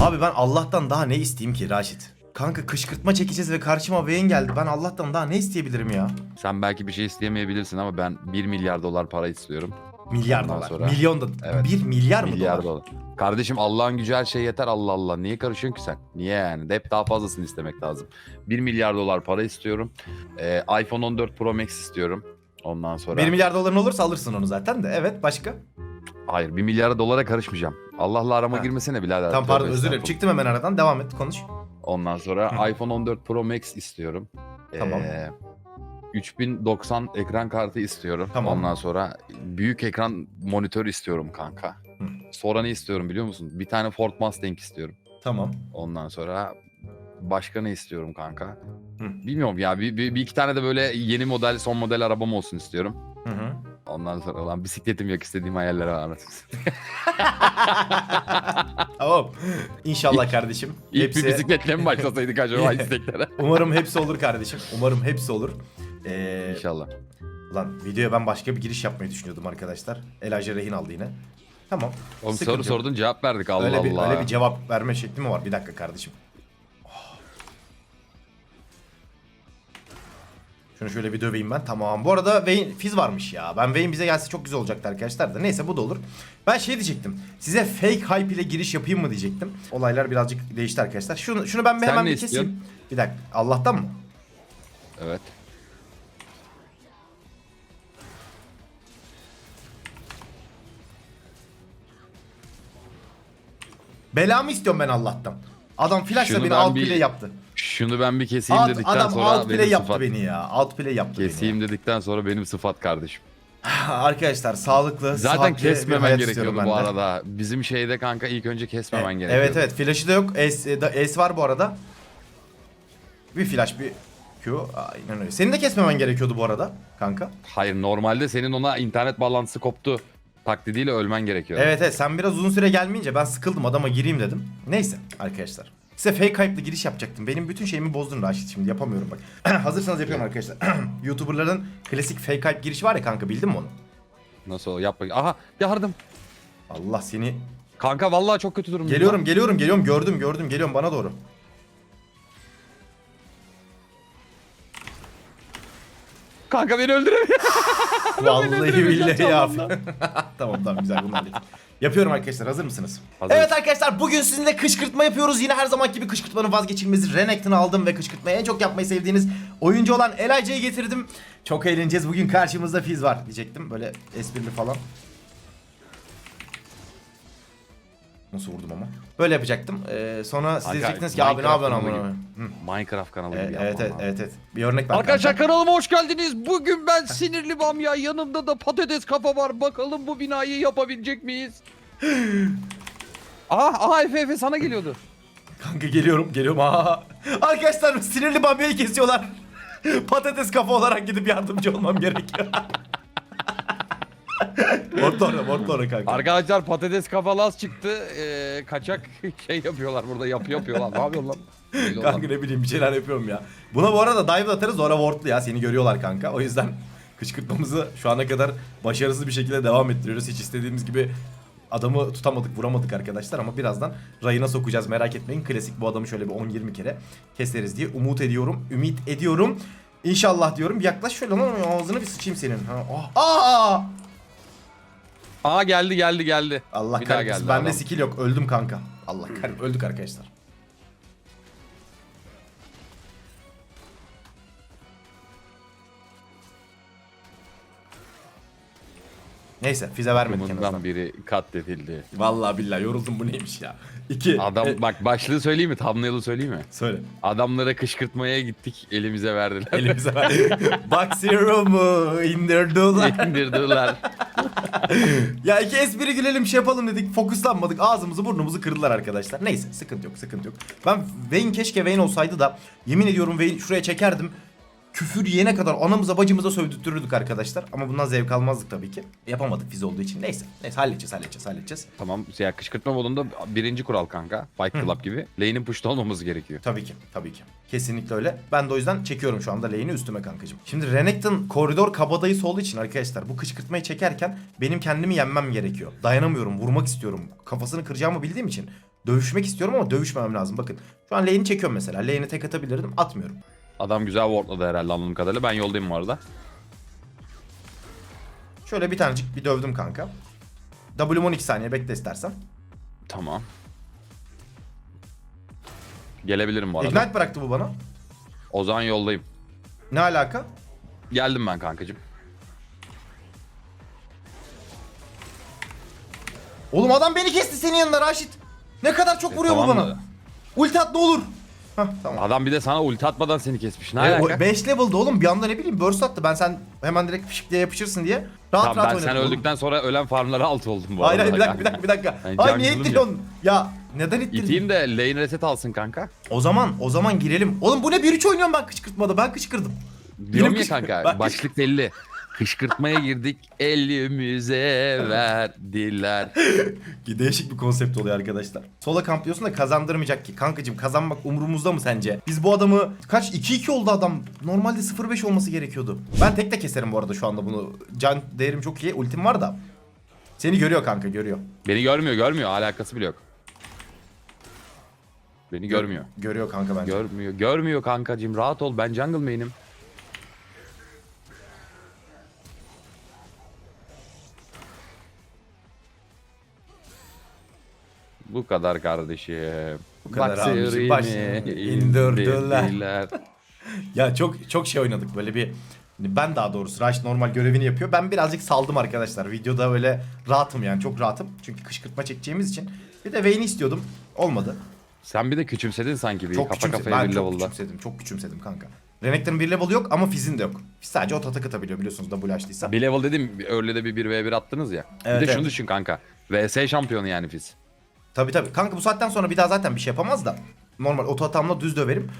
Abi ben Allah'tan daha ne isteyeyim ki Raşit? Kanka kışkırtma çekeceğiz ve karşıma Vayne geldi. Ben Allah'tan daha ne isteyebilirim ya? Sen belki bir şey isteyemeyebilirsin ama ben 1 milyar dolar para istiyorum. Milyar Ondan dolar. sonra- Milyon da. Evet. Bir milyar mı milyar dolar? dolar. Kardeşim Allah'ın gücü her şey yeter Allah Allah. Niye karışıyorsun ki sen? Niye yani? Hep daha fazlasını istemek lazım. 1 milyar dolar para istiyorum. Ee, iPhone 14 Pro Max istiyorum. Ondan sonra... 1 milyar doların olursa alırsın onu zaten de. Evet başka? Hayır 1 milyar dolara karışmayacağım. Allah'la arama Ha. girmesene birader. Tamam pardon Tövbe özür dilerim. estağfurullah. Çıktım hemen aradan. Devam et konuş. Ondan sonra Hı. iPhone 14 Pro Max istiyorum. Tamam. Ee, 3090 ekran kartı istiyorum. Tamam. Ondan sonra büyük ekran monitör istiyorum kanka. Hı. Sonra ne istiyorum biliyor musun? Bir tane Ford Mustang istiyorum. Tamam. Ondan sonra başka ne istiyorum kanka? Hı. Bilmiyorum ya bir, bir, bir iki tane de böyle yeni model son model arabam olsun istiyorum. Ondan sonra lan bisikletim yok istediğim hayallere var tamam. İnşallah kardeşim. İlk hepsi, bir bisikletle mi başlasaydık acaba isteklere? Umarım hepsi olur kardeşim. Umarım hepsi olur. Ee, İnşallah. Lan videoya ben başka bir giriş yapmayı düşünüyordum arkadaşlar. Elaja rehin aldı yine. Tamam. Oğlum soru yok. sordun cevap verdik Allah öyle bir, Allah. Öyle bir cevap verme şekli mi var? Bir dakika kardeşim. Şunu şöyle bir döveyim ben. Tamam. Bu arada Vayne Fizz varmış ya. Ben Vayne bize gelse çok güzel olacaktı arkadaşlar da. Neyse bu da olur. Ben şey diyecektim. Size fake hype ile giriş yapayım mı diyecektim. Olaylar birazcık değişti arkadaşlar. Şunu, şunu ben bir Sen hemen ne bir keseyim. Bir dakika. Allah'tan mı? Evet. Belamı istiyorum ben Allah'tan. Adam flashla Şunu beni ben out bir play yaptı. Şunu ben bir keseyim Alt, dedikten adam sonra outplay benim yaptı sıfat. beni ya. Outplay yaptı Keseyim dedikten sonra benim sıfat kardeşim. beni. Arkadaşlar sağlıklı, Zaten bir kesmemen hayat gerekiyordu bu de. arada. Bizim şeyde kanka ilk önce kesmemen E- gerekiyordu. Evet evet flash'ı da yok. Ace, e, da- var bu arada. Bir flash bir Q. Aynen öyle. Senin de kesmemen gerekiyordu bu arada kanka. Hayır normalde senin ona internet bağlantısı koptu taklidiyle ölmen gerekiyor. Evet evet sen biraz uzun süre gelmeyince ben sıkıldım adama gireyim dedim. Neyse arkadaşlar. Size fake hype'lı giriş yapacaktım. Benim bütün şeyimi bozdun Raşit şimdi yapamıyorum bak. Hazırsanız yapıyorum arkadaşlar. YouTuber'ların klasik fake hype girişi var ya kanka bildin mi onu? Nasıl o? yap bakayım. Aha yardım. Allah seni Kanka vallahi çok kötü durumda. Geliyorum geliyorum geliyorum gördüm gördüm geliyorum bana doğru. Kanka beni öldüremiyor. Vallahi billahi ya. tamam tamam güzel bunu hallettim. Yapıyorum arkadaşlar hazır mısınız? Hazırız. Evet arkadaşlar bugün sizinle kışkırtma yapıyoruz. Yine her zaman gibi kışkırtmanın vazgeçilmezi Renekton'u aldım ve kışkırtmayı en çok yapmayı sevdiğiniz oyuncu olan Elijah'yı getirdim. Çok eğleneceğiz. Bugün karşımızda Fizz var diyecektim. Böyle esprili falan. Nasıl vurdum ama? Böyle yapacaktım. Ee, sonra siz Kanka, diyecektiniz ki abi ne Minecraft yapıyorsun kanalı amına? gibi. Hı. Minecraft kanalı Ee, gibi evet evet lazım. evet evet. Bir örnek ver. Arkadaşlar kanka. kanalıma hoş geldiniz. Bugün ben sinirli bamya. Yanımda da patates kafa var. Bakalım bu binayı yapabilecek miyiz? aha aha Efe Efe sana geliyordu. Kanka geliyorum geliyorum. Aa. Arkadaşlar sinirli bamyayı kesiyorlar. Patates kafa olarak gidip yardımcı olmam gerekiyor. Mortora mortora kanka. Arkadaşlar patates kafa las çıktı. Ee, kaçak şey yapıyorlar burada. Yapı yapıyorlar. Ne yapıyorlar lan? Öyle olan. kanka ne bileyim bir şeyler yapıyorum ya. Buna bu arada dive atarız sonra wardlu ya seni görüyorlar kanka. O yüzden kışkırtmamızı şu ana kadar başarısız bir şekilde devam ettiriyoruz. Hiç istediğimiz gibi adamı tutamadık vuramadık arkadaşlar ama birazdan rayına sokacağız merak etmeyin. Klasik bu adamı şöyle bir 10-20 kere keseriz diye umut ediyorum. Ümit ediyorum. İnşallah diyorum. Yaklaş şöyle lan ağzını bir sıçayım senin. Ha, oh. Aa! Aa geldi geldi geldi. Allah Bir daha kahretsin. geldi Bende adam. skill yok. Öldüm kanka. Allah kahretsin. Öldük arkadaşlar. Neyse fize vermedik en azından. Bundan biri katledildi. Vallahi billahi yoruldum bu neymiş ya. İki. Adam E, bak başlığı söyleyeyim mi? Thumbnail'ı söyleyeyim mi? söyle. Adamlara kışkırtmaya gittik elimize verdiler. Elimize ver. Bak serumu indirdiler. İndirdiler. ya iki espri gülelim şey yapalım dedik. Fokuslanmadık. Ağzımızı burnumuzu kırdılar arkadaşlar. Neyse sıkıntı yok sıkıntı yok. Ben Vayne keşke Vayne olsaydı da yemin ediyorum Vayne şuraya çekerdim. Küfür yiyene kadar anamıza bacımıza sövdürtürdük arkadaşlar. Ama bundan zevk almazdık tabii ki. Yapamadık fiz olduğu için. Neyse. Neyse halledeceğiz halledeceğiz halledeceğiz. tamam ya kışkırtma modunda birinci kural kanka. Fight Club gibi. Lane'in push'ta olmamız gerekiyor. Tabii ki tabii ki. Kesinlikle öyle. Ben de o yüzden çekiyorum şu anda lane'i üstüme kankacığım. Şimdi Renekton koridor kabadayısı olduğu için arkadaşlar bu kışkırtmayı çekerken benim kendimi yenmem gerekiyor. Dayanamıyorum vurmak istiyorum. Kafasını kıracağımı bildiğim için Dövüşmek istiyorum ama dövüşmemem lazım. Bakın şu an lane'i çekiyorum mesela. Lane'e tek atabilirdim. Atmıyorum. Adam güzel wardladı herhalde anladığım kadarıyla. Ben yoldayım bu arada. Şöyle bir tanecik bir dövdüm kanka. W'm 12 saniye bekle istersen. Tamam. Gelebilirim bu arada. Ignite bıraktı bu bana. O zaman yoldayım. Ne alaka? Geldim ben kankacım. Oğlum adam beni kesti senin yanında Raşit. Ne kadar çok vuruyor bu tamam bana. da- Ulti at ne olur. Hah tamam. Adam bir de sana ulti atmadan seni kesmiş. Ne E, alaka? 5 level'da oğlum bir anda ne bileyim burst attı. Ben sen hemen direkt fışık diye yapışırsın diye. Rahat Tamam, rahat ben oynadım sen oğlum. öldükten sonra ölen farmlara alt oldum bu Hayır arada. hayır bir dakika bir dakika bir dakika. Yani Hayır niye jungle'ım ittiriyorsun? Ya neden ittirdin? İteyim de lane reset alsın kanka. O zaman o zaman girelim. Oğlum bu ne 1-3 oynuyorum ben kışkırtmada. Ben kışkırdım. Diyorum ya kış- kanka başlık belli. Kışkırtmaya girdik elimize verdiler. Değişik bir konsept oluyor arkadaşlar. Sola kamplıyorsun da kazandırmayacak ki. Kankacım kazanmak umurumuzda mı sence? Biz bu adamı kaç 2-2 oldu adam. Normalde 0-5 olması gerekiyordu. Ben tek de keserim bu arada şu anda bunu. Can değerim çok iyi. Ultim var da. Seni görüyor kanka görüyor. Beni görmüyor görmüyor alakası bile yok. Beni görmüyor. Görüyor kanka bence. Görmüyor. Görmüyor kankacım rahat ol ben jungle main'im. Bu kadar kardeşim. Bu kadar abicim, başını indirdiler. Ya çok çok şey oynadık böyle bir ben daha doğrusu Rush normal görevini yapıyor. Ben birazcık saldım arkadaşlar. Videoda öyle rahatım yani çok rahatım. Çünkü kışkırtma çekeceğimiz için. Bir de Vayne'i istiyordum. Olmadı. Sen bir de küçümsedin sanki bir Çok kafa kafaya Ben bir çok level'da. küçümsedim. Çok küçümsedim kanka. Renekton'un bir level yok ama Fizz'in de yok. Fizz sadece o tatak atabiliyor biliyorsunuz W açtıysa. Bir level dedim öyle de bir 1v1 attınız ya. Evet, bir de şunu evet. düşün kanka. VS şampiyonu yani Fizz. Tabii tabii. Kanka bu saatten sonra bir daha zaten bir şey yapamaz da. Normal oto atamla düz döverim.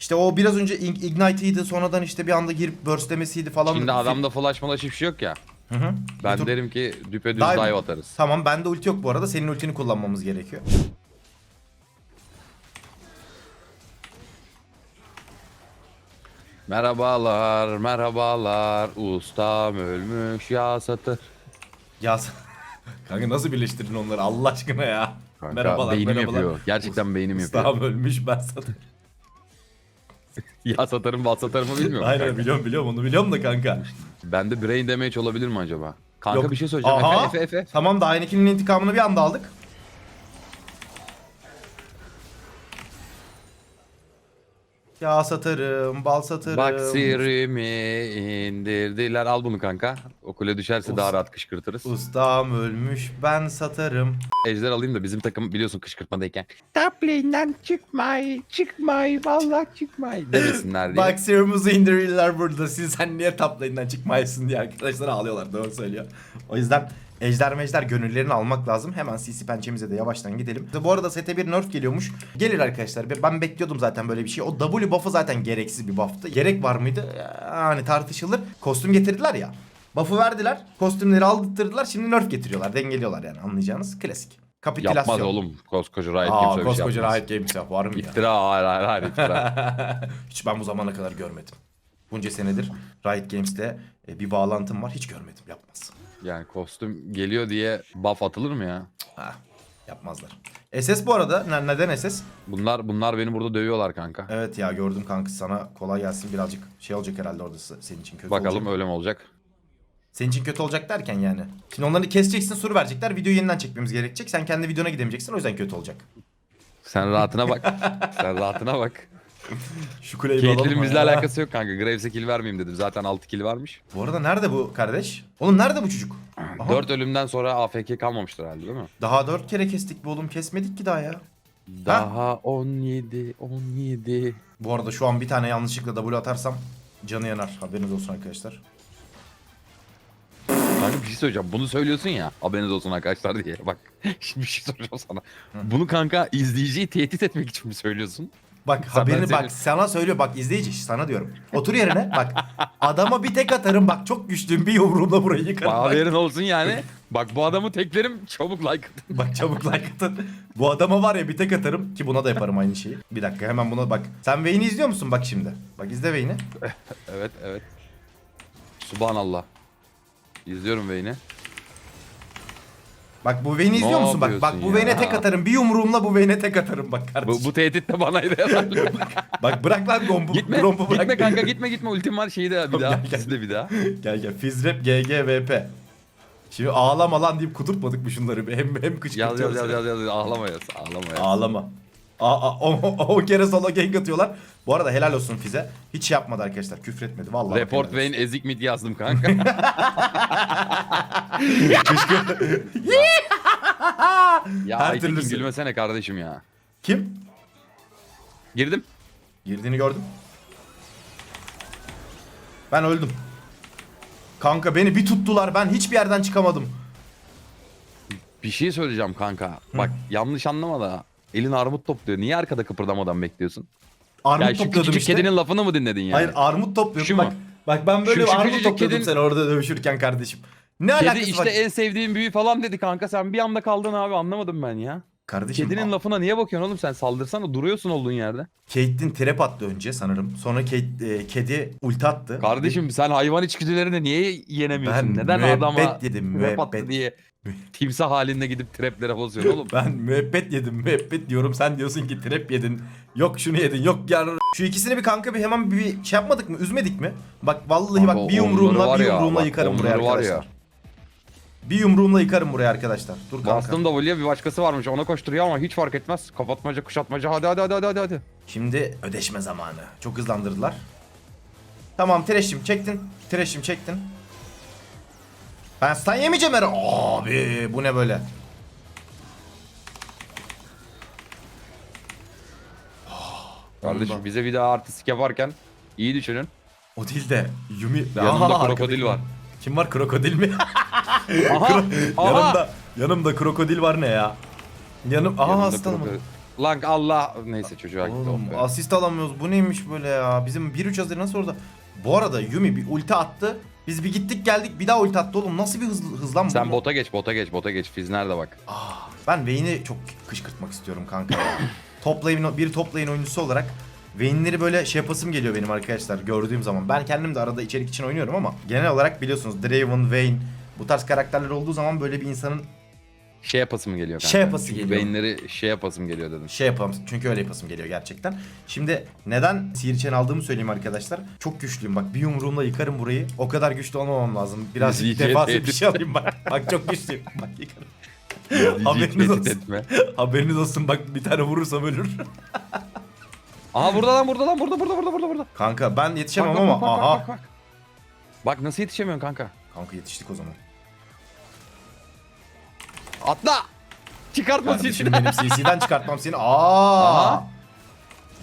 İşte o biraz önce ig- Ignite'ıydı sonradan işte bir anda girip burstlemesiydi falan. Şimdi adamda flash malaş hiçbir şey yok ya. Hı hı. Ben tur- derim ki düpedüz Dive- dive atarız. Tamam bende ulti yok bu arada. Senin ultini kullanmamız gerekiyor. Merhabalar, merhabalar. Ustam ölmüş ya satır. Ya Kanka nasıl birleştirdin onları Allah aşkına ya. Kanka beynim yapıyor. Gerçekten beynim yapıyor. Ustam ölmüş ben sana. ya satarım, bal satarımı bilmiyorum. Aynen kanka. biliyorum biliyorum onu biliyorum da kanka. Bende brain damage olabilir mi acaba? Kanka Yok. bir şey söyleyeceğim. Aha. Efe, Efe, Efe. Tamam da Heineken'in intikamını bir anda aldık. Ya satarım, bal satarım. Bak sirimi indirdiler. Al bunu kanka. O kule düşerse Of. daha rahat kışkırtırız. Ustam ölmüş, ben satarım. Ejder alayım da bizim takım biliyorsun kışkırtmadayken. Top lane'den çıkmay, çıkmay, vallahi çıkmay demesinler diye. Bak serumuzu indirirler burada. Siz sen niye top lane'den çıkmayasın diye arkadaşlar ağlıyorlar. Doğru söylüyor. O yüzden ejder mejder gönüllerini almak lazım. Hemen CC pençemize de yavaştan gidelim. Bu arada sete bir nerf geliyormuş. Gelir arkadaşlar. Ben bekliyordum zaten böyle bir şey. O W buff'ı zaten gereksiz bir buff'tı. Gerek var mıydı? Yani tartışılır. Kostüm getirdiler ya. Buff'ı verdiler. Kostümleri aldırttılar. Şimdi nerf getiriyorlar. Dengeliyorlar yani anlayacağınız. Klasik. Kapitülasyon. Yapmaz oğlum koskoca Riot Games öyle bir şey koskoca yapmaz. Riot Games yap. Var mı ya? İftira hayır hayır hayır iftira. Hiç ben bu zamana kadar görmedim. Bunca senedir Riot Games'le e, bir bağlantım var. Hiç görmedim. Yapmaz. Yani kostüm geliyor diye buff atılır mı ya? Ha, yapmazlar. SS bu arada. Ne- neden SS? Bunlar bunlar beni burada dövüyorlar kanka. Evet ya gördüm kanka sana kolay gelsin birazcık şey olacak herhalde orada se- senin için kötü Bakalım olacak. öyle mi olacak? Senin için kötü olacak derken yani. Şimdi onları keseceksin soru verecekler videoyu yeniden çekmemiz gerekecek. Sen kendi videona gidemeyeceksin o yüzden kötü olacak. Sen rahatına bak. Sen rahatına bak. Şu kuleyi bir alalım Caitlyn'in bizle alakası yok kanka. Graves'e kill vermeyeyim dedim. Zaten 6 kill varmış. Bu arada nerede bu kardeş? Oğlum nerede bu çocuk? Aha. 4 ölümden sonra AFK kalmamıştır herhalde değil mi? Daha dört kere kestik bu oğlum kesmedik ki daha ya. Daha 17, 17. Bu arada şu an bir tane yanlışlıkla W atarsam canı yanar. Haberiniz olsun arkadaşlar. Kanka bir şey söyleyeceğim. Bunu söylüyorsun ya. Haberiniz olsun arkadaşlar diye. Bak şimdi bir şey soracağım sana. Bunu kanka izleyiciyi tehdit etmek için mi söylüyorsun? Bak Sen haberini bak sana söylüyor bak izleyici sana diyorum. Otur yerine bak adama bir tek atarım bak çok güçlüyüm bir yumruğumla burayı yıkarım. Bak, Haberin olsun yani. Bak bu adamı teklerim çabuk like atın. bak çabuk like atın. Bu adama var ya bir tek atarım ki buna da yaparım aynı şeyi. Bir dakika hemen buna bak. Sen Vayne'i izliyor musun bak şimdi. Bak izle Vayne'i. Evet evet. Subhanallah. İzliyorum Vayne'i. Bak bu Vayne'i izliyor musun? Bak bak bu Vayne'e tek atarım. Bir yumruğumla bu Vayne'e tek atarım bak Bu, kardeşim. bu tehdit de banaydı herhalde. Bak bırak lan gombu. gitme. Grombu bırak. Gitme kanka gitme gitme. Ultim var şeyi de bir daha. gel, gel. De bir daha. Gel gel. Fizrep GGVP. Şimdi ağlama lan deyip kudurtmadık mı şunları? Hem hem Yaz kışkırtıyoruz. yaz yaz yaz yaz. Ağlama yaz. Ağlama yaz. Ağlama. Aa, aa, o, o, o kere solo gank atıyorlar. Bu arada helal olsun Fize. Hiç yapmadı arkadaşlar. Küfretmedi. Vallahi. Report. Wayne ezik mid yazdım kanka. ya Her türlüsü. gülmesene kardeşim ya. Kim? Girdim. Girdiğini gördüm. Ben öldüm. Kanka beni bir tuttular. Ben hiçbir yerden çıkamadım. Bir şey söyleyeceğim kanka. Bak yanlış anlama da. Elin armut topluyor. Niye arkada kıpırdamadan bekliyorsun? Armut ya şu topluyordum küçücük işte. kedinin lafını mı dinledin yani? Hayır armut topluyordum. Şu bak, mu? bak ben böyle Şu- şu armut küçücük topluyordum kedin- sen orada dövüşürken kardeşim. Ne Kedi alakası işte var? en sevdiğim büyü falan dedi kanka. Sen bir anda kaldın abi anlamadım ben ya. Kardeşim Kedinin lafına niye bakıyorsun oğlum sen saldırsana duruyorsun olduğun yerde. Caitlyn trap attı önce sanırım. Sonra Kate, e, kedi ulti attı. Kardeşim sen hayvan içgüdülerini niye yenemiyorsun? Ben Neden müebbet adama yedim, trap attı müebbet. diye timsah halinde gidip traplere basıyorsun oğlum? Ben müebbet yedim müebbet diyorum sen diyorsun ki trap yedin. Yok şunu yedin yok yarın. Şu ikisini bir kanka bir hemen bir şey yapmadık mı üzmedik mi? Bak vallahi Kanka bak bir onları yumruğumla var bir ya, yumruğumla bak yıkarım buraya onları var arkadaşlar. Bir yumruğumla yıkarım buraya arkadaşlar. Dur kanka. Bastım W'ye bir başkası varmış ona koşturuyor ama hiç fark etmez. Kapatmaca kuşatmaca hadi hadi hadi hadi hadi. hadi. Şimdi ödeşme zamanı. Çok hızlandırdılar. Tamam Trash'im çektin. Trash'im çektin. Ben stun yemeyeceğim her. Abi bu ne böyle? Kardeşim bize bir daha artistik yaparken iyi düşünün. O değil de Yumi. Yanımda Aha, krokodil arkadaki- var. Kim var krokodil mi? Aha! aha! yanımda yanımda krokodil var ne ya? Yanım aha Yanımda aslanım. krokodil. Lan Allah neyse çocuğa gitti. Oğlum oh be. asist alamıyoruz. Bu neymiş böyle ya? Bizim 1-3 hazır nasıl orada? Bu arada Yumi bir ulti attı. Biz bir gittik geldik bir daha ulti attı oğlum. Nasıl bir hız, hız lan bu? Sen bota geç bota geç bota geç. Fiz nerede bak. Ah, ben Vayne'i çok kışkırtmak istiyorum kanka ya. top lane, bir top lane oyuncusu olarak Vayne'leri böyle şey yapasım geliyor benim arkadaşlar gördüğüm zaman. Ben kendim de arada içerik için oynuyorum ama genel olarak biliyorsunuz Draven, Vayne bu tarz karakterler olduğu zaman böyle bir insanın Şey yapasım geliyor kanka. Şey yapası Çünkü geliyor. Beyinleri şey yapasım geliyor dedim. şey yapalım çünkü öyle yapasım geliyor gerçekten. Şimdi neden sihir aldığımı söyleyeyim arkadaşlar. Çok güçlüyüm bak bir yumruğumla yıkarım burayı. O kadar güçlü olmamam lazım. Biraz defansif iyice bir şey alayım bak. Bak çok güçlüyüm. Bak yıkarım. Haberiniz olsun. etme. Haberiniz olsun bak bir tane vurursam ölür. Aha burada lan burada lan burada burada burada burada burada. Kanka ben yetişemem Bak, bak, ama bak, bak, aha. bak, bak. Bak nasıl yetişemiyorsun kanka? Kanka yetiştik o zaman. Atla! Çıkartma Kardeşim sesini. benim CC'den çıkartmam seni. Aa. Aha.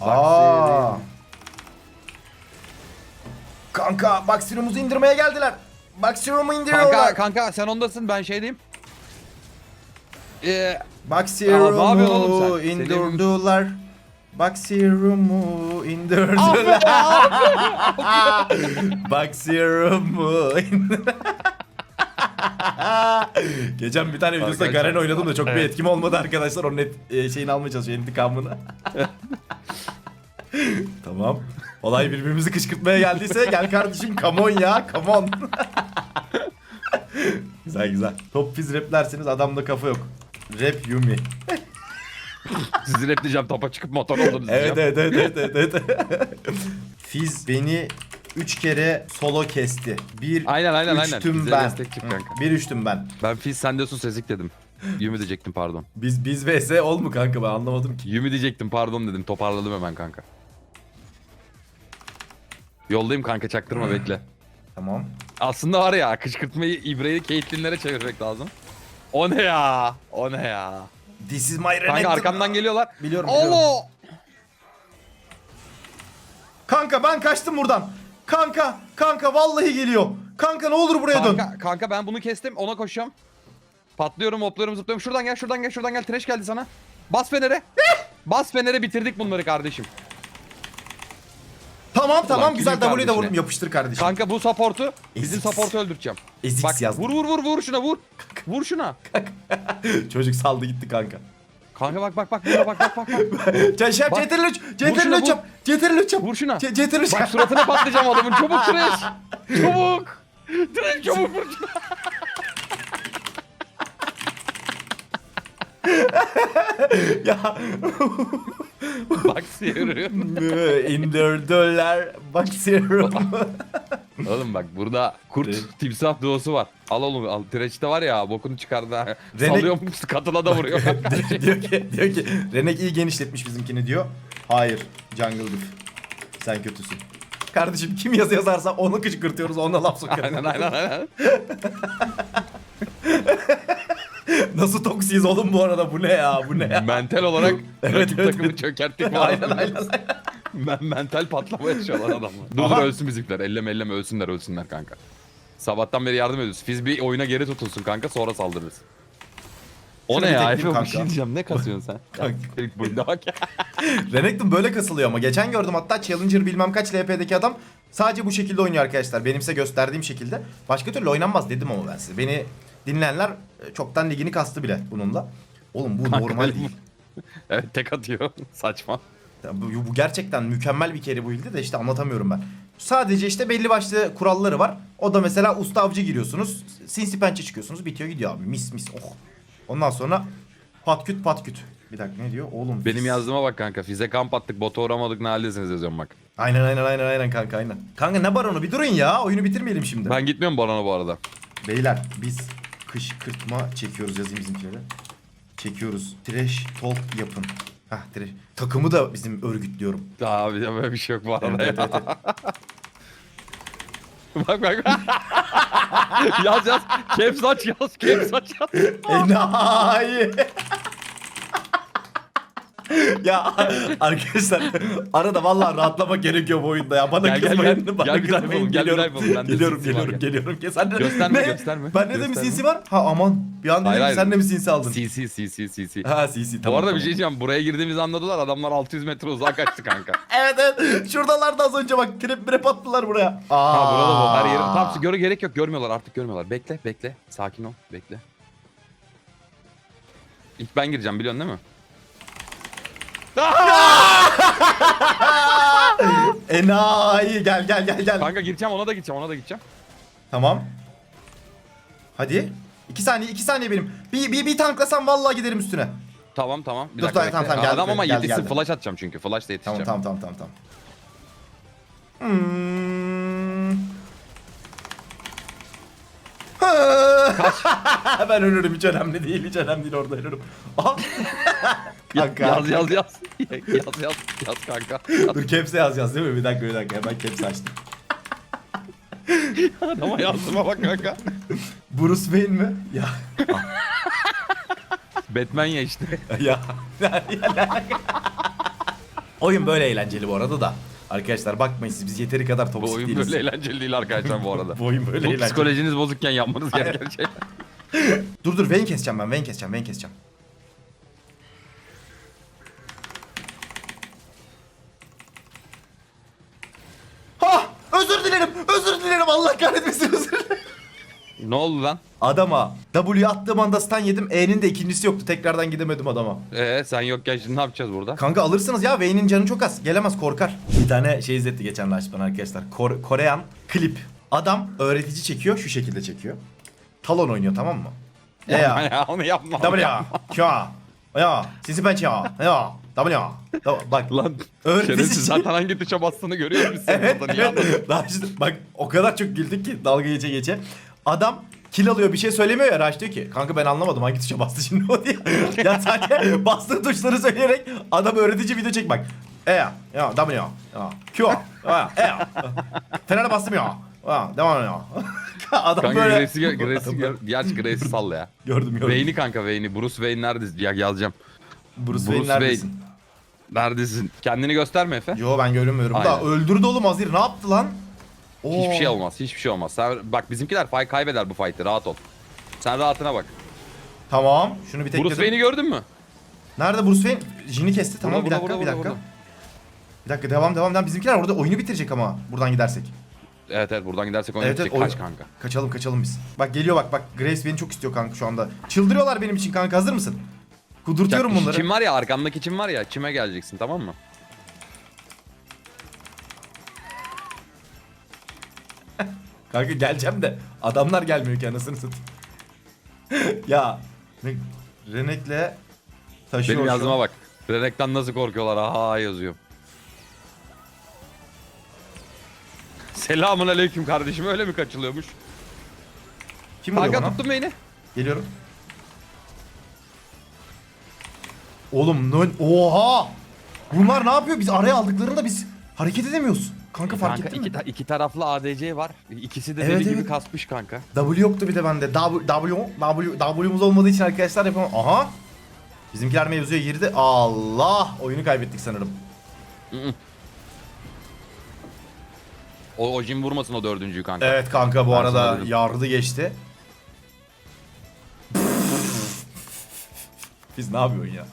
Aa. Kanka Maximum'umuzu indirmeye geldiler. Maximum'u indiriyorlar. Kanka kanka sen ondasın ben şeydeyim. Ee, Aa, ne yapıyorsun oğlum sen? indirdiler. Maximum'u indirdiler. Maximum'u indirdiler. Geçen bir tane videosunda Arkadaşlar- Garen oynadım da çok bir Evet. etkim olmadı arkadaşlar. Onun et, e, şeyini almaya çalışıyor intikamını. tamam. Olay birbirimizi kışkırtmaya geldiyse gel kardeşim come on ya come on. güzel güzel. Top fiz raplerseniz adamda kafa yok. Rap Yumi. sizi repleyeceğim topa çıkıp motor oldunuz Evet diyeceğim. evet evet evet evet. Fiz beni 3 kere solo kesti. Bir Aynen aynen aynen. üçtüm Bize ben. destek çık kanka. Bir üçtüm ben. Ben Fiz sen diyorsun sezik dedim. Yumi diyecektim pardon. Biz biz vs ol mu kanka ben anlamadım ki. Yumi diyecektim pardon dedim toparladım hemen kanka. Yoldayım kanka çaktırma bekle. Tamam. Aslında var ya kışkırtmayı İbre'yi Caitlyn'lere çevirmek lazım. O ne ya? O ne ya? This is my Renekton. Kanka arkamdan geliyorlar. Biliyorum biliyorum. Allah! Kanka ben kaçtım buradan. Kanka kanka vallahi geliyor. Kanka ne olur buraya dön. Kanka, kanka ben bunu kestim ona koşuyorum. Patlıyorum hopluyorum zıplıyorum. Şuradan gel şuradan gel şuradan gel. Trash geldi sana. Bas fenere. Bas fenere bitirdik bunları kardeşim. Tamam tamam güzel kimin W'yi de vurdum kardeşine? yapıştır kardeşim. Kanka bu support'u bizim Eziks. support'u öldüreceğim. Eziks Bak yazdım. vur vur vur vur şuna vur. Vur şuna. Çocuk saldı gitti kanka. Kanka bak bak bak buna bak bak bak. bak. Şef Bak. CTRL 3 Vur CTRL şuna, 3 yap. CTRL 3 yap. Vur şuna. C- CTRL 3 Bak suratına patlayacağım adamın. Çabuk Trash. Çabuk. Trash çabuk vur şuna. ya Bakıyorum. indirdiler bakıyorum. Oğlum bak burada kurt timsah duosu var. Al oğlum al. Treçte var ya bokunu çıkardı. ha. Renek- Salıyor katına da vuruyor. diyor ki diyor ki Renek iyi genişletmiş bizimkini diyor. Hayır Jungle Diff. Sen kötüsün. Kardeşim kim yazı yazarsa onu kışkırtıyoruz ona laf sokuyoruz. aynen aynen aynen. Nasıl toksiyiz oğlum bu arada bu ne ya bu ne ya. Mental olarak Evet, rakip evet, takımı evet. çökerttik aynen aynen. Men mental patlama yaşıyorlar adamlar. Dur dur ölsün bizimkiler. Elleme elleme ölsünler ölsünler kanka. Sabahtan beri yardım ediyoruz. Fiz bir oyuna geri tutulsun kanka sonra saldırırız. O Şunu ne ya? Efe bir şey diyeceğim. Ne kasıyorsun sen? Kanka. İlk boyunda bak ya. Renekton böyle kasılıyor ama geçen gördüm hatta Challenger bilmem kaç LP'deki adam sadece bu şekilde oynuyor arkadaşlar. Benim size gösterdiğim şekilde. Başka türlü oynanmaz dedim ama ben size. Beni dinleyenler e, çoktan ligini kastı bile bununla. Oğlum bu Kanka normal değil. Evet tek atıyor. Saçma. Ya Bu, bu gerçekten mükemmel bir kere bu ilde de işte anlatamıyorum ben. Sadece işte belli başlı kuralları var. O da mesela usta avcı giriyorsunuz. Sinsi pençe çıkıyorsunuz. Bitiyor gidiyor abi. Mis mis. Oh. Ondan sonra patküt patküt. Bir dakika ne diyor? Oğlum. Benim fiz- yazdığıma bak kanka. Fize kamp attık, bota uğramadık ne haldesiniz yazıyorum bak. Aynen aynen aynen aynen kanka aynen. Kanka ne baronu bir durun ya. Oyunu bitirmeyelim şimdi. Ben gitmiyorum Baran'a bu arada. Beyler biz kışkırtma çekiyoruz yazayım bizimkileri. Çekiyoruz. Trash talk yapın. Hah trash. Takımı da bizim örgütlüyorum. Abi ya böyle bir şey yok bu arada Evet, ya. evet, evet. bak bak bak. yaz yaz. Caps aç yaz. Caps aç yaz. Enayi. ya arkadaşlar arada vallahi rahatlamak gerekiyor bu oyunda ya. Bana Gel, gel, kızmayın. gel. Bana Gel bir kızmayın. gel bir Geliyorum. Bende Geliyorum, sinsi geliyorum, gel. geliyorum. Gel, sen de- Gösterme, Ne? gösterme. Ben de mi Gösterme. sinsi var? Ha aman. Bir an dedim sen de mi sinsi aldın? CC CC CC. Ha sinsi Bu tamam. arada bir tamam. şey diyeceğim. Buraya girdiğimizi anladılar. Adamlar 600 metre uzağa kaçtı kanka. Evet evet. Şuradalardı az önce bak. Trip mirep attılar buraya. Aa. Ha burada bu. Her yeri. Tamam göre gerek yok. Görmüyorlar artık görmüyorlar. Bekle bekle. Sakin ol. Bekle. İlk ben gireceğim biliyorsun değil mi? Enayi gel gel gel gel. Kanka gireceğim ona da gideceğim ona da gideceğim. Tamam. Hadi. İki saniye, iki saniye benim. Bir, bir, bir tanklasam vallahi giderim üstüne. Tamam tamam. Bir Dur, dakika tamam, bekle. tamam, geldi, Adam ama geldi, yetişsin. geldi. Flash atacağım çünkü. Flash da yetişeceğim. Tamam tamam tamam tamam tamam. Hmm. Ha. ben ölürüm hiç önemli değil hiç önemli değil orada ölürüm. Aha. kanka. Yaz yaz yaz. yaz yaz yaz kanka. Dur kepse yazacağız değil mi? Bir dakika bir dakika hemen kepse açtım. Adama yazdığıma bak kanka. Bruce Wayne mi? Ya. Batman ya işte. ya. Oyun böyle eğlenceli bu arada da. Arkadaşlar bakmayın siz biz yeteri kadar Bu toksik oyun değiliz. böyle eğlenceli değil arkadaşlar bu arada. Bu oyun böyle Bu eğlenceli. psikolojiniz bozukken yapmanız gereken şey. Dur dur Vayne keseceğim ben Vayne keseceğim Vayne keseceğim. Ha! Özür dilerim. Özür dilerim. Allah kahretmesin özür dilerim. ne oldu lan? Adama W attığım anda stun yedim. E'nin de ikincisi yoktu. Tekrardan gidemedim adama. Ee sen yokken şimdi ne yapacağız burada? Kanka alırsınız ya. Vayne'in canı çok az. Gelemez korkar. Bir tane şey izletti geçen bana arkadaşlar. Kor- Koreyan klip. Adam öğretici çekiyor. Şu şekilde çekiyor. Talon oynuyor tamam mı? E Yapma ya. ya onu yapma. W ya. Q. Ya. Sisi ben ya. Ya. W. W. Bak. Lan Öğretici. şerefsiz zaten hangi tuşa bastığını görüyor musun? Evet, Orada niye anladın? evet. Daha işte, bak o kadar çok güldük ki dalga geçe geçe. Adam kill alıyor bir şey söylemiyor ya Raş diyor ki kanka ben anlamadım hangi tuşa bastı şimdi o diye. ya sadece bastığı tuşları söyleyerek adam öğretici video çek bak. E ya, ya W ya, ya, Q ya, E ya. Fener'e bastım ya. Ya, devam ya. adam Kanka böyle. Grace'i gör, Grace'i gör. Gerçi Grace'i salla ya. Gördüm gördüm. Wayne'i kanka Wayne'i. Bruce Wayne neredesin? Ya yazacağım. Bruce, Bruce Wayne neredesin? Neredesin? Kendini gösterme Efe. Yo ben görünmüyorum. Da Aynen. öldürdü oğlum Azir ne yaptı lan? Hiçbir Oo. şey olmaz. Hiçbir şey olmaz. Sen bak bizimkiler fight kaybeder bu fight'ı. Rahat ol. Sen rahatına bak. Tamam şunu bir tekledim. Bruce Wayne'i gördün mü? Nerede Bruce Wayne? Jini kesti tamam Burada, bir burada, dakika burada, bir dakika. burada. Bir dakika devam devam devam. Bizimkiler orada oyunu bitirecek ama buradan gidersek. Evet evet buradan gidersek oyun Evet, evet. Kaç kanka. Kaçalım kaçalım biz. Bak geliyor bak bak Grace beni çok istiyor kanka şu anda. Çıldırıyorlar benim için kanka hazır mısın? Kudurtuyorum Ya, bunları. Çim var ya arkamdaki çim var ya çime geleceksin tamam mı? Kanka geleceğim de adamlar gelmiyor ki anasını satayım. ya ne- Renek'le Taşıyor Benim yazdıma bak. Renek'ten nasıl korkuyorlar aha yazıyorum. Selamun aleyküm kardeşim öyle mi kaçılıyormuş? Kim vuruyor Kanka bana? tuttum beni. Geliyorum. Oğlum ne? Oha! Bunlar ne yapıyor? Biz araya aldıklarında biz hareket edemiyoruz. Kanka fark Kanka ettin iki, mi? ta- iki taraflı ADC var. İkisi de Evet, deli gibi evet. kasmış kanka. W yoktu bir de bende. W, W, W, W'muz olmadığı için arkadaşlar yapamam. Aha! Bizimkiler mevzuya girdi. Allah! Oyunu kaybettik sanırım. O, o Jin vurmasın o dördüncüyü kanka. Evet kanka bu Ben arada dedim. yardı geçti. Biz ne yapıyorsun ya?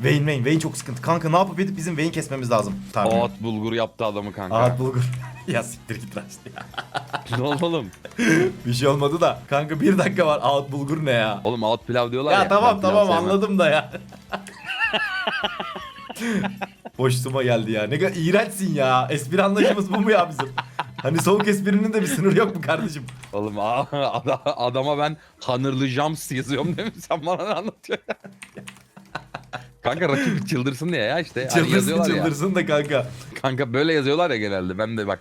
Vayne Vayne Vayne çok sıkıntı. Kanka ne yapıp edip bizim Vayne kesmemiz lazım. Tabii. Ağat bulgur yaptı adamı kanka. Ağat bulgur. ya siktir git Raşit ya. ne oldu oğlum? Bir şey olmadı da. Kanka bir dakika var. Ağat bulgur ne ya? Oğlum ağat pilav diyorlar ya. Ya, tamam ben pilav tamam sevmem. anladım da ya. Boşluğuma geldi ya. Ne kadar iğrençsin ya. Espri anlayışımız bu mu ya bizim? Hani soğuk esprinin de bir sınırı yok mu kardeşim? Oğlum aa, ada- adama ben Hanırlı Jams yazıyorum değil mi? Sen bana ne anlatıyorsun? kanka rakip çıldırsın diye ya işte. Hani Çıldırsın yazıyorlar ya. çıldırsın da kanka. Kanka böyle yazıyorlar ya genelde. Ben de bak.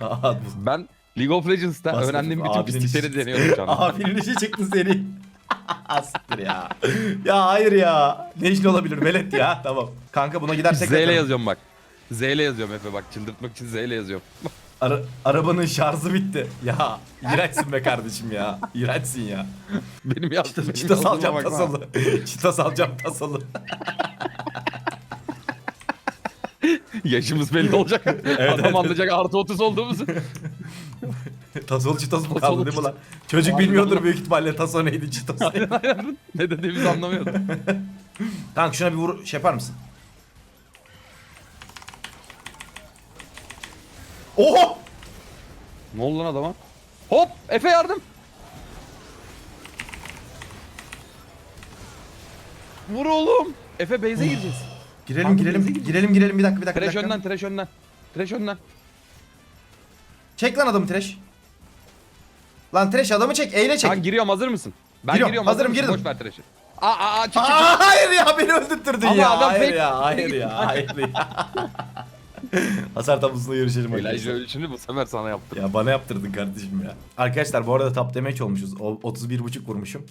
Ben League of Legends'ta Bastım. öğrendiğim bütün Abinin pislikleri işi- deniyorum şu an. Abinin işi çıktı seni. Siktir ya. Ya hayır ya. Ne işin olabilir velet ya. Tamam. Kanka buna Z gidersek ile bakalım. yazıyorum bak. Z ile yazıyorum Efe bak çıldırtmak için Z ile yazıyorum. Ara- arabanın şarjı bitti. Ya iğrençsin be kardeşim ya. İğrençsin ya. benim yaptığım yazdığıma salacağım tasalı. Çıta salacağım tasalı. Yaşımız belli olacak. Adam anlayacak artı 30 olduğumuzu. Çıtası mı Tasalı kaldı değil mi lan? Çocuk bilmiyordur büyük ihtimalle taso neydi çıtası. ne dediğimizi anlamıyordum. Kanka şuna bir vur şey yapar mısın? Oho! ne oldu lan adama? Hop Efe yardım. Vur oğlum. Efe base'e gireceğiz. Girelim Kanka girelim girelim girelim bir dakika bir dakika. bir Trash dakika. önden, trash önden. Trash önden. Çek lan adamı trash. Lan trash adamı çek eyle çek. Kan giriyorum hazır mısın? Ben Giriyorum, giriyorum hazırım, hazır girdim. Boş ver trash'i. Aa, aa, çık çık. Aa, hayır ya beni öldürttürdün Ama ya. adam hayır fake- ya hayır ya hayır ya. Hasar tabusunda görüşelim Elijah arkadaşlar. ölüşünü bu sefer sana yaptım. Ya bana yaptırdın kardeşim ya. Arkadaşlar bu arada top damage olmuşuz. O 31.5 vurmuşum.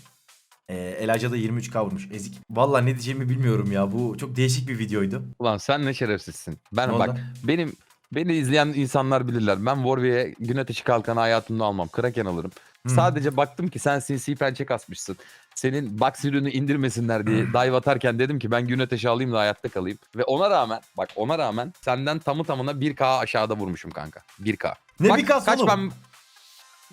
Ee, Elijah da 23k vurmuş. Ezik. Valla ne diyeceğimi bilmiyorum ya. Bu çok değişik bir videoydu. Ulan sen ne şerefsizsin. Ben Ne bak oldu? benim beni izleyen insanlar bilirler. Ben Warwick'e gün ateşi kalkanı hayatımda almam. Kraken alırım. Hmm. Sadece baktım ki sen sinsi pençe kasmışsın. Senin box ürünü indirmesinler diye Hmm. dive atarken dedim ki ben gün ateşi alayım da hayatta kalayım. Ve ona rağmen bak ona rağmen senden tamı tamına 1k aşağıda vurmuşum kanka. 1k. Ne Bak, 1K'sı kaç oğlum? ben...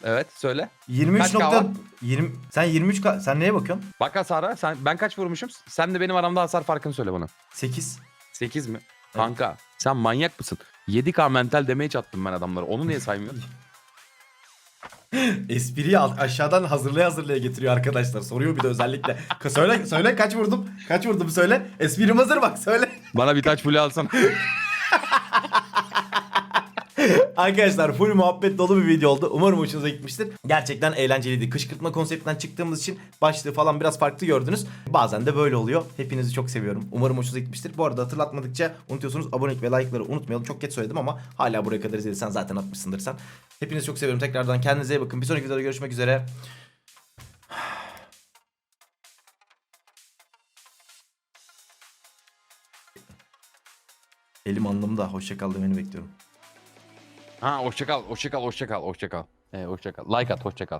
Evet söyle. 23 Kaç nokta... var? 20... Sen 23k... Sen neye bakıyorsun? Bak hasara sen ben kaç vurmuşum? Sen de benim aramda hasar farkını söyle bana. 8. 8 mi? Kanka sen manyak mısın? 7k mental damage attım ben adamlara. Onu niye saymıyorsun? Espriyi aşağıdan hazırlaya hazırlaya getiriyor arkadaşlar. Soruyor bir de özellikle. Ka- söyle söyle kaç vurdum? Kaç vurdum söyle. Esprim hazır bak söyle. Bana bir taç fulü alsana. Arkadaşlar full muhabbet dolu bir video oldu. Umarım hoşunuza gitmiştir. Gerçekten eğlenceliydi. Kışkırtma konseptinden çıktığımız için başlığı falan biraz farklı gördünüz. Bazen de böyle oluyor. Hepinizi çok seviyorum. Umarım hoşunuza gitmiştir. Bu arada hatırlatmadıkça unutuyorsunuz abonelik ve like'ları unutmayalım. Çok geç söyledim ama hala buraya kadar izlediysen zaten atmışsındır sen. Hepinizi çok seviyorum. Tekrardan kendinize iyi bakın. Bir sonraki videoda görüşmek üzere. Elim anlamda. Hoşça kal demeni bekliyorum. Ha hoşça kal, hoşça kal, hoşça kal, hoşça kal. Ee, hoşça kal. Like at, hoşça kal.